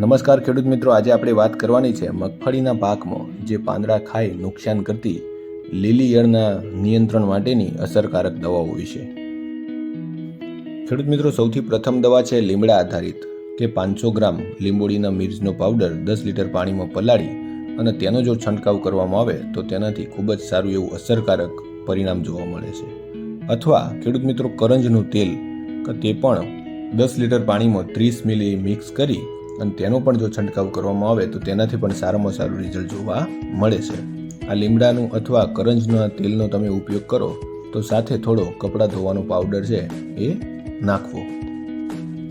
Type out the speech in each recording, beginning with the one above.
નમસ્કાર ખેડૂત મિત્રો, આજે આપણે વાત કરવાની છે મગફળીના પાકમાં જે પાંદડા ખાઈ નુકસાન કરતી લીલી ઈયળના નિયંત્રણ માટેની અસરકારક દવાઓ વિશે ખેડૂત મિત્રો, સૌથી પ્રથમ દવા છે લીમડા આધારિત કે પાંચસો ગ્રામ લીંબોળીના મિર્ચનો પાવડર દસ લીટર પાણીમાં પલાળી અને તેનો જો છંટકાવ કરવામાં આવે તો તેનાથી ખૂબ જ સારું એવું અસરકારક પરિણામ જોવા મળે છે. અથવા ખેડૂત મિત્રો, કરંજનું તેલ કે તે પણ દસ લીટર પાણીમાં ત્રીસ મિલી મિક્સ કરી અને તેનો પણ જો છંટકાવ કરવામાં આવે તો તેનાથી પણ સારામાં સારું રિઝલ્ટ જોવા મળે છે. આ લીમડાનું અથવા કરંજના તેલનો તમે ઉપયોગ કરો તો સાથે થોડો કપડાં ધોવાનો પાવડર છે એ નાખવો.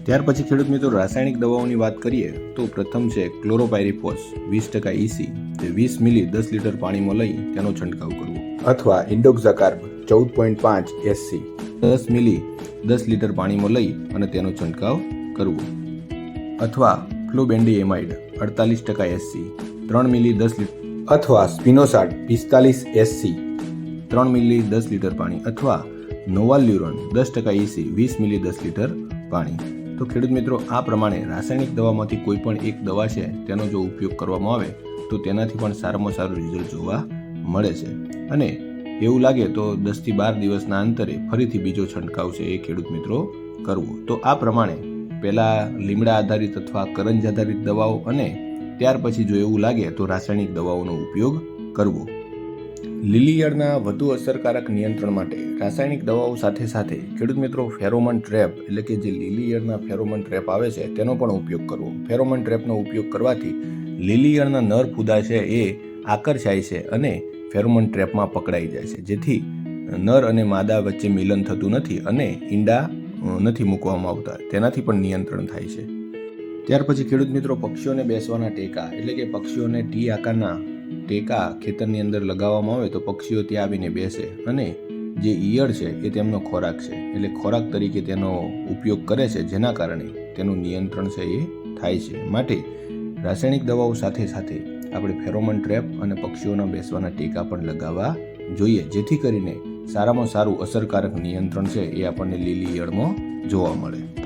ત્યાર પછી ખેડૂત મિત્રો, રાસાયણિક દવાઓની વાત કરીએ તો પ્રથમ છે ક્લોરોપાયરીફોસ વીસ ટકા ઇસી જે વીસ મિલી દસ લીટર પાણીમાં લઈ તેનો છંટકાવ કરવો. અથવા ઇન્ડોક્ઝાકાર્બ, ચૌદ પોઈન્ટ પાંચ એસસી દસ મિલી દસ લીટર પાણીમાં લઈ અને તેનો છંટકાવ કરવો. અથવા ફ્લોબેન્ડીએમાઇડ અડતાલીસ ટકા એસસી ત્રણ મિલી દસ લીટર અથવા સ્પિનોસાટ પિસ્તાલીસ એસસી ત્રણ મિલી દસ લીટર પાણી, અથવા નોવાલ્યુરોન દસ ટકા એસી વીસ મિલી દસ લીટર પાણી. તો ખેડૂત મિત્રો, આ પ્રમાણે રાસાયણિક દવામાંથી કોઈ પણ એક દવા છે, તેનો જો ઉપયોગ કરવામાં આવે, તો તેનાથી પણ સારામાં સારું રિઝલ્ટ જોવા મળે છે. અને એવું લાગે તો દસથી બાર દિવસના અંતરે ફરીથી બીજો છંટકાવ છે એ ખેડૂત મિત્રો કરવો. તો આ પ્રમાણે પહેલાં લીમડા આધારિત અથવા કરંજ આધારિત દવાઓ અને ત્યાર પછી જો એવું લાગે તો રાસાયણિક દવાઓનો ઉપયોગ કરવો. લીલીયળના વધુ અસરકારક નિયંત્રણ માટે રાસાયણિક દવાઓ સાથે સાથે ખેડૂત મિત્રો ફેરોમન ટ્રેપ એટલે કે જે લીલીયળના ફેરોમન ટ્રેપ આવે છે તેનો પણ ઉપયોગ કરવો. ફેરોમન ટ્રેપનો ઉપયોગ કરવાથી લીલીયળના નર ફૂદા છે એ આકર્ષાય છે અને ફેરોમન ટ્રેપમાં પકડાઈ જાય છે. જેથી નર અને માદા વચ્ચે મિલન થતું નથી અને ઈંડા નથી મૂકવામાં આવતા. તેનાથી પણ નિયંત્રણ થાય છે. ત્યાર પછી ખેડૂત મિત્રો પક્ષીઓને બેસવાના ટેકા, એટલે કે પક્ષીઓને ટી આકારના ટેકા ખેતરની અંદર લગાવવામાં આવે તો પક્ષીઓ ત્યાં આવીને બેસે અને જે ઈયળ છે એ તેમનો ખોરાક છે. એટલે ખોરાક તરીકે તેનો ઉપયોગ કરે છે, જેના કારણે તેનું નિયંત્રણ છે એ થાય છે. માટે રાસાયણિક દવાઓ સાથે સાથે આપણે ફેરોમન ટ્રેપ અને પક્ષીઓના બેસવાના ટેકા પણ લગાવવા જોઈએ, જેથી કરીને સારામાં સારું અસરકારક નિયંત્રણ છે એ આપણને લીલી ઈયળમાં જોવા મળે.